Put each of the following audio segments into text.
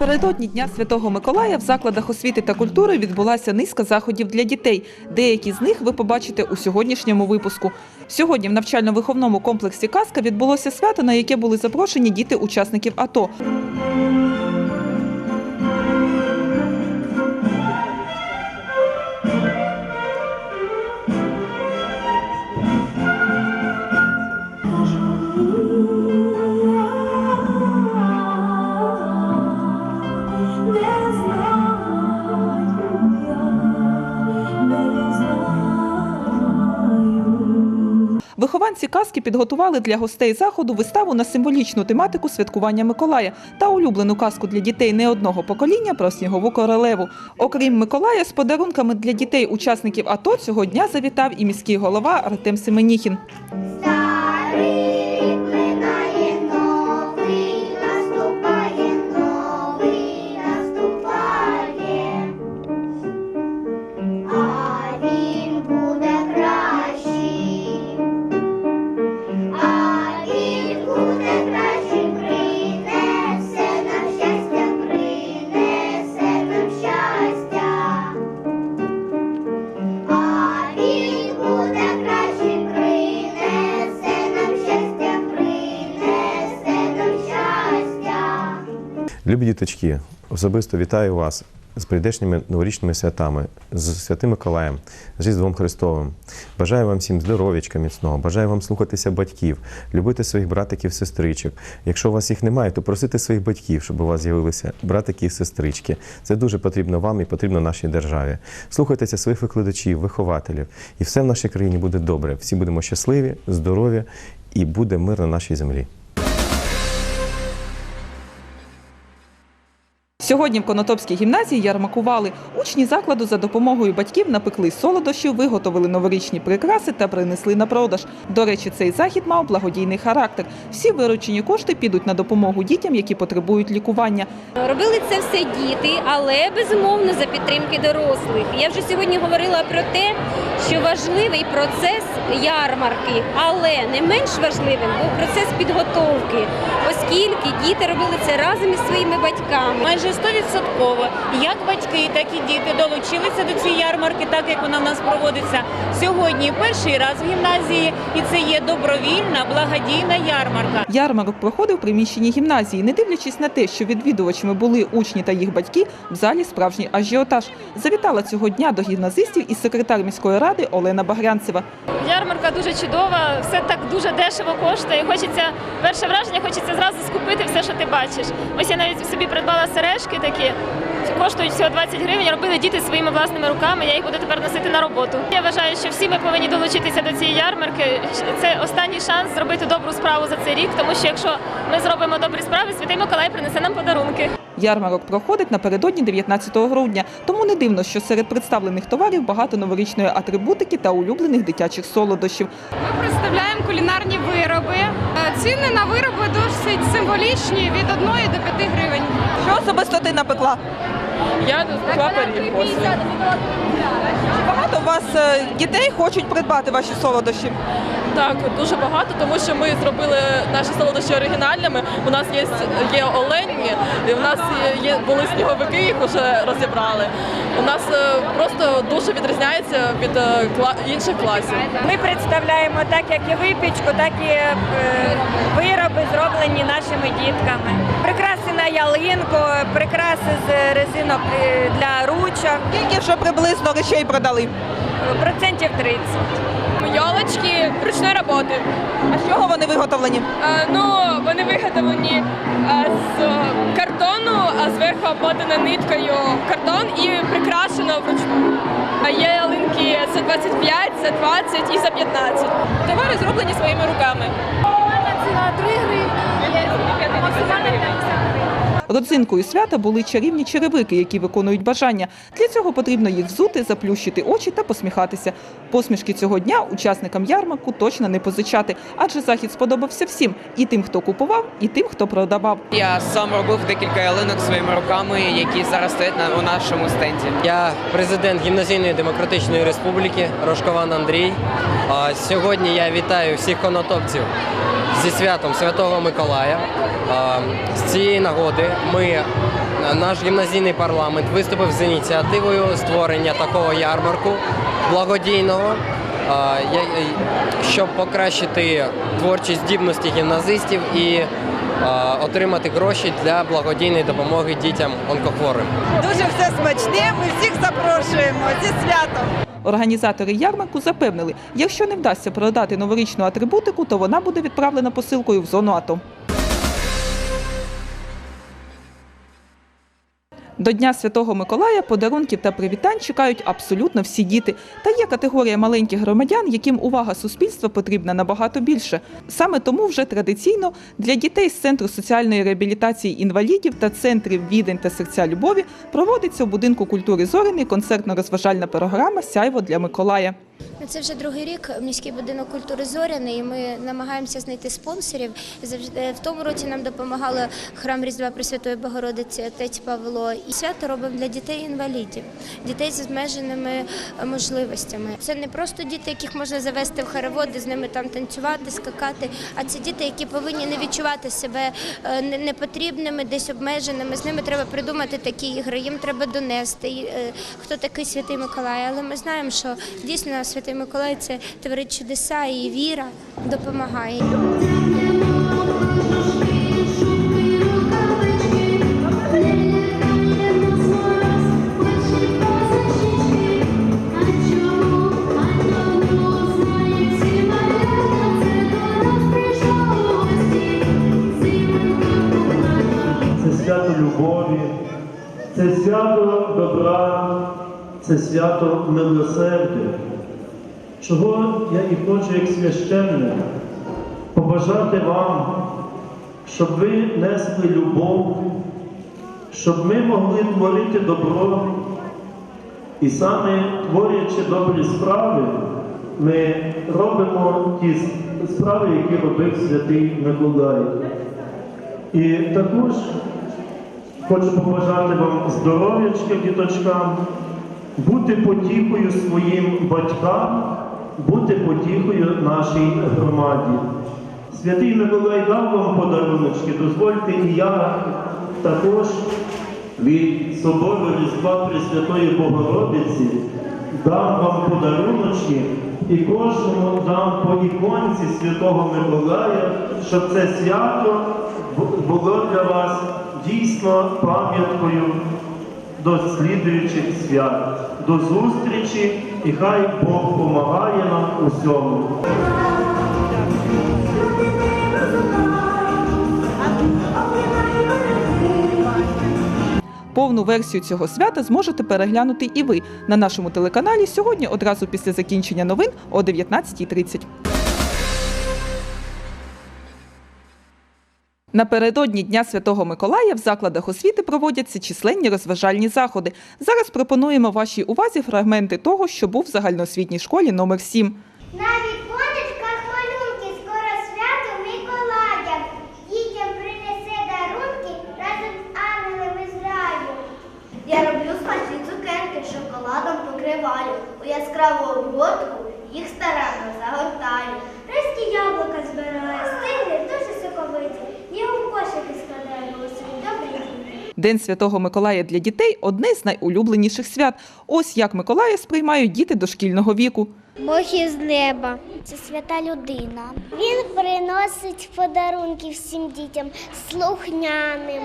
Напередодні Дня Святого Миколая в закладах освіти та культури відбулася низка заходів для дітей. Деякі з них ви побачите у сьогоднішньому випуску. Сьогодні в навчально-виховному комплексі Казка відбулося свято, на яке були запрошені діти учасників АТО. Вихованці казки підготували для гостей заходу виставу на символічну тематику святкування Миколая та улюблену казку для дітей не одного покоління про снігову королеву. Окрім Миколая, з подарунками для дітей учасників АТО цього дня завітав і міський голова Артем Семеніхін. Любі діточки, особисто вітаю вас з прийдешніми новорічними святами, з Святим Миколаєм, з Різдвом Христовим. Бажаю вам всім здоров'ячка міцного, бажаю вам слухатися батьків, любити своїх братиків, сестричок. Якщо у вас їх немає, то просити своїх батьків, щоб у вас з'явилися братики і сестрички. Це дуже потрібно вам і потрібно нашій державі. Слухайтеся своїх викладачів, вихователів, і все в нашій країні буде добре. Всі будемо щасливі, здорові і буде мир на нашій землі. Сьогодні в Конотопській гімназії ярмакували. Учні закладу за допомогою батьків напекли солодощів, виготовили новорічні прикраси та принесли на продаж. До речі, цей захід мав благодійний характер. Всі виручені кошти підуть на допомогу дітям, які потребують лікування. Робили це все діти, але безумовно за підтримки дорослих. Я вже сьогодні говорила про те, що важливий процес ярмарки, але не менш важливим був процес підготовки, оскільки діти робили це разом із своїми батьками. Майже 100% як батьки, так і діти долучилися до цієї ярмарки, так як вона в нас проводиться сьогодні перший раз в гімназії, і це є добровільна благодійна ярмарка. Ярмарок проходив в приміщенні гімназії. Не дивлячись на те, що відвідувачами були учні та їх батьки, в залі справжній ажіотаж. Завітала цього дня до гімназистів і секретар міської ради Олена Багрянцева. Ярмарка дуже чудова, все так дуже дешево коштує. Хочеться перше враження, хочеться зразу скупити все, що ти бачиш. Ось я навіть собі придбала сережки такі. Коштують всього 20 гривень, робили діти своїми власними руками. Я їх буду тепер носити на роботу. Я вважаю, що всі ми повинні долучитися до цієї ярмарки. Це останній шанс зробити добру справу за цей рік, тому що якщо ми зробимо добрі справи, Святий Миколай принесе нам подарунки. Ярмарок проходить напередодні 19 грудня, тому не дивно, що серед представлених товарів багато новорічної атрибутики та улюблених дитячих солодощів. Ми представляємо кулінарні вироби. Е, Ціни на вироби досить символічні від 1 до 5 гривень. Що особисто ти напекла? Я спекла пиріг Багато у вас е, дітей хочуть придбати ваші солодощі. Так, дуже багато, тому що ми зробили наші солодощі оригінальними. У нас є, є олені, і у нас є, були сніговики, їх вже розібрали. У нас е, просто дуже відрізняється від е, кла- інших класів. Ми представляємо так, як і випічку, так і е, вироби, зроблені нашими дітками. Прикраси на ялинку, прикраси з резинок для ручок, Скільки вже приблизно речей продали? процентів 30. Йолочки ручної роботи. А з чого вони виготовлені? ну, вони виготовлені з картону, а зверху обмотано ниткою картон і прикрашено вручну. А є ялинки за 25, за 20 і за 15. Товари зроблені своїми руками. Родзинкою свята були чарівні черевики, які виконують бажання. Для цього потрібно їх взути, заплющити очі та посміхатися. Посмішки цього дня учасникам ярмарку точно не позичати, адже захід сподобався всім і тим, хто купував, і тим, хто продавав. Я сам робив декілька ялинок своїми руками, які зараз стоять на у нашому стенді. Я президент Гімназійної демократичної республіки Рожкован Андрій. Сьогодні я вітаю всіх конотопців зі святом Святого Миколая. З цієї нагоди ми, наш гімназійний парламент виступив з ініціативою створення такого ярмарку благодійного, щоб покращити творчі здібності гімназистів і отримати гроші для благодійної допомоги дітям онкохворим. Дуже все смачне. Ми всіх запрошуємо зі святом. Організатори ярмарку запевнили, якщо не вдасться продати новорічну атрибутику, то вона буде відправлена посилкою в зону АТО. До Дня Святого Миколая подарунків та привітань чекають абсолютно всі діти. Та є категорія маленьких громадян, яким увага суспільства потрібна набагато більше. Саме тому вже традиційно для дітей з центру соціальної реабілітації інвалідів та центрів відень та серця любові проводиться у будинку культури зорини концертно-розважальна програма Сяйво для Миколая. Ну, Це вже другий рік міський будинок культури Зоряний. і Ми намагаємося знайти спонсорів. Завжди в тому році нам допомагало храм Різдва Пресвятої Богородиці Отець Павло. І свято робимо для дітей-інвалідів, дітей з обмеженими е, можливостями. Це не просто діти, яких можна завести в хороводи, з ними там танцювати, скакати. А це діти, які повинні не відчувати себе е, непотрібними, десь обмеженими. З ними треба придумати такі ігри. Їм треба донести, е, хто такий святий Миколай. Але ми знаємо, що дійсно святий Миколай це творить чудеса і віра допомагає. любові, це свято добра, це свято милосердя. Чого я і хочу, як священник, побажати вам, щоб ви несли любов, щоб ми могли творити добро. І саме творячи добрі справи, ми робимо ті справи, які робив святий Миколай. І також хочу побажати вам здоров'ячка, діточкам, бути потіхою своїм батькам, бути потіхою нашій громаді. Святий Миколай дав вам подаруночки, дозвольте і я також від собору Різдва Пресвятої Богородиці дам вам подаруночки і кожному дам по іконці Святого Миколая, щоб це свято було для вас дійсно пам'яткою до слідуючих свят. До зустрічі і хай Бог допомагає нам усьому. Повну версію цього свята зможете переглянути і ви на нашому телеканалі сьогодні одразу після закінчення новин о 19.30. Напередодні Дня Святого Миколая в закладах освіти проводяться численні розважальні заходи. Зараз пропонуємо вашій увазі фрагменти того, що був в загальноосвітній школі номер 7. На віконечках малюнки, скоро свято Миколая. Дітям принесе дарунки разом з ангелами з раю. Я роблю смачні цукерки, шоколадом покриваю. У яскраву обгортку їх старанно загортаю. Різкі яблука збираю, стигли дуже соковиті. Я у кошики складаю, бо собі добре діти. День Святого Миколая для дітей одне з найулюбленіших свят. Ось як Миколая сприймають діти дошкільного віку. Бог із неба. Це свята людина. Він приносить подарунки всім дітям слухняним,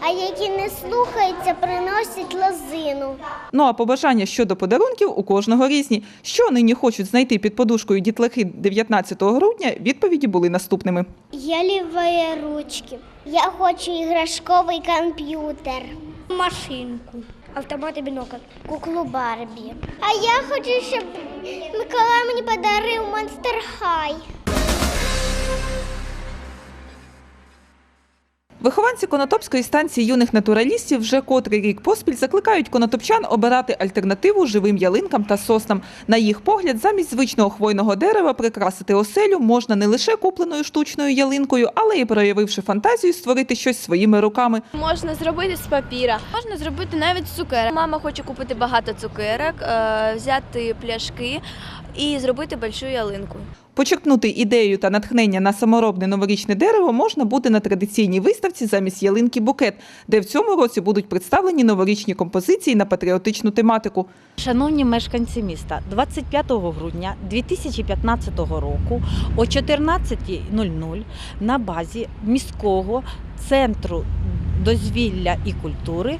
а які не слухаються, приносять лозину. Ну а побажання щодо подарунків у кожного різні. Що нині хочуть знайти під подушкою дітлахи 19 грудня, відповіді були наступними. Я ручки. Я хочу іграшковий комп'ютер. Машинку. Автомат і бінокль. Куклу Барбі. А я хочу, щоб Микола мені подарив Монстер Хай. Вихованці Конотопської станції юних натуралістів вже котрий рік поспіль закликають конотопчан обирати альтернативу живим ялинкам та соснам. На їх погляд, замість звичного хвойного дерева прикрасити оселю можна не лише купленою штучною ялинкою, але й проявивши фантазію, створити щось своїми руками. Можна зробити з папіра, можна зробити навіть з цукерок. Мама хоче купити багато цукерок, е, взяти пляшки і зробити большу ялинку. Почерпнути ідею та натхнення на саморобне новорічне дерево можна буде на традиційній виставці замість ялинки букет, де в цьому році будуть представлені новорічні композиції на патріотичну тематику. Шановні мешканці міста, 25 грудня 2015 року о 14.00 на базі міського центру дозвілля і культури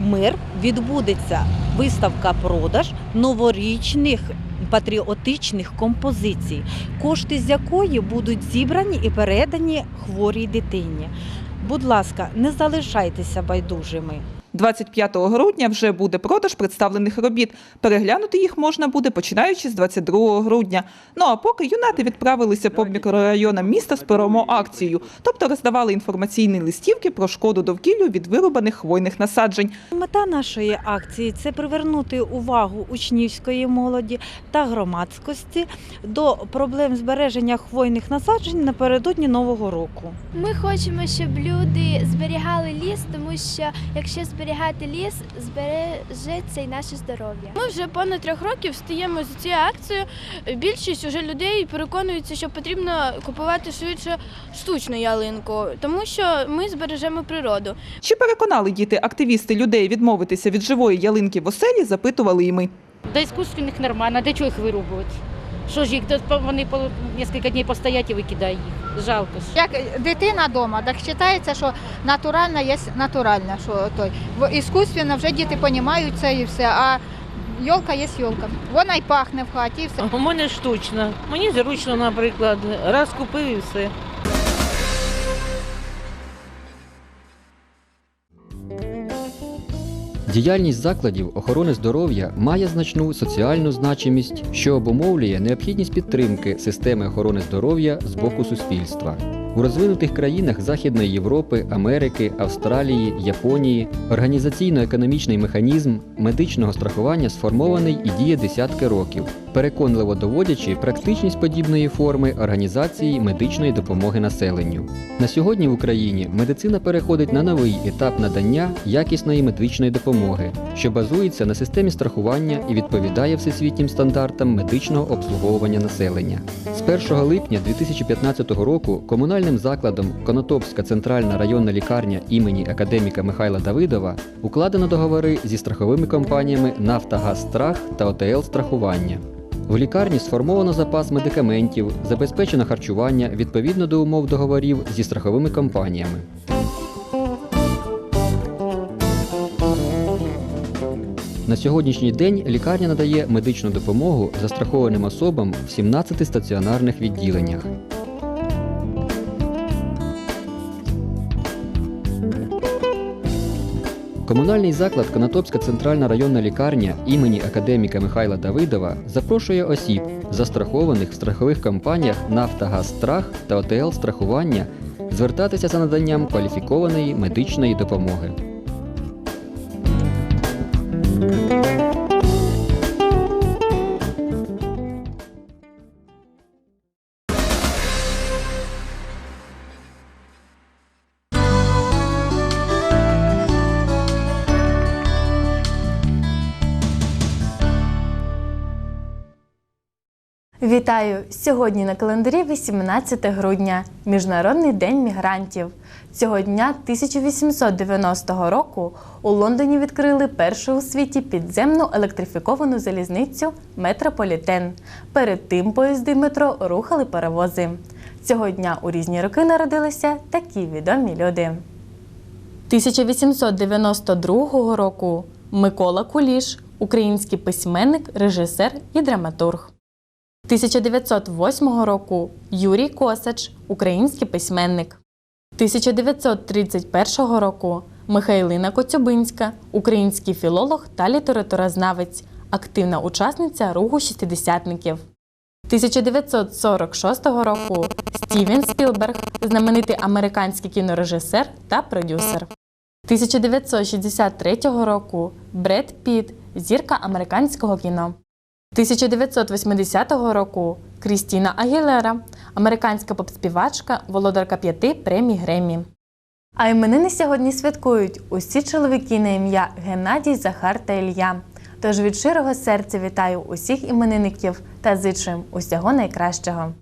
Мир відбудеться виставка-продаж новорічних патріотичних композицій, кошти з якої будуть зібрані і передані хворій дитині. Будь ласка, не залишайтеся байдужими. 25 грудня вже буде продаж представлених робіт. Переглянути їх можна буде починаючи з 22 грудня. Ну а поки юнати відправилися по мікрорайонам міста з промо-акцією, тобто роздавали інформаційні листівки про шкоду довкіллю від вирубаних хвойних насаджень. Мета нашої акції це привернути увагу учнівської молоді та громадськості до проблем збереження хвойних насаджень напередодні нового року. Ми хочемо, щоб люди зберігали ліс, тому що якщо зберігати ліс, збережеться і наше здоров'я. Ми вже понад трьох років стоїмо за цією акцією. Більшість уже людей переконуються, що потрібно купувати швидше штучну ялинку, тому що ми збережемо природу. Чи переконали діти-активісти людей відмовитися від живої ялинки в оселі, запитували і ми. До іскусственних нормально, для чого їх вирубувати? Що ж їх вони по кілька днів постоять і викидає їх. Жалко ж. Як дитина вдома, так вважається, що натуральна є натуральна. Що той. В- Іскусственно вже діти розуміють це і все, а йолка є йолка. Вона й пахне в хаті, і все. У мене штучно. Мені зручно, наприклад. Раз купив і все. Діяльність закладів охорони здоров'я має значну соціальну значимість, що обумовлює необхідність підтримки системи охорони здоров'я з боку суспільства. У розвинутих країнах Західної Європи, Америки, Австралії, Японії організаційно-економічний механізм медичного страхування сформований і діє десятки років, переконливо доводячи практичність подібної форми організації медичної допомоги населенню. На сьогодні в Україні медицина переходить на новий етап надання якісної медичної допомоги, що базується на системі страхування і відповідає всесвітнім стандартам медичного обслуговування населення. З 1 липня 2015 року комунальним закладом Конотопська центральна районна лікарня імені академіка Михайла Давидова укладено договори зі страховими компаніями Нафтогазстрах та ОТЛ Страхування. В лікарні сформовано запас медикаментів, забезпечено харчування відповідно до умов договорів зі страховими компаніями. На сьогоднішній день лікарня надає медичну допомогу застрахованим особам в 17 стаціонарних відділеннях. Комунальний заклад Конотопська центральна районна лікарня імені академіка Михайла Давидова запрошує осіб, застрахованих в страхових компаніях Нафтогазстрах та ОТЛ страхування, звертатися за наданням кваліфікованої медичної допомоги. Вітаю! Сьогодні на календарі 18 грудня, Міжнародний день мігрантів. Цього дня 1890 року у Лондоні відкрили першу у світі підземну електрифіковану залізницю Метрополітен. Перед тим поїзди метро рухали перевози. Цього дня у різні роки народилися такі відомі люди. 1892 року Микола Куліш, український письменник, режисер і драматург. 1908 року Юрій Косач, український письменник. 1931 року Михайлина Коцюбинська, український філолог та літературознавець, активна учасниця руху шістдесятників. 1946 року Стівен Спілберг, знаменитий американський кінорежисер та продюсер. 1963 року Бред Піт, зірка американського кіно. 1980 року Крістіна Агілера, американська поп-співачка, володарка п'яти премій Греммі. А іменини сьогодні святкують усі чоловіки на ім'я Геннадій, Захар та Ілля. Тож від широго серця вітаю усіх іменинників та зичу їм усього найкращого.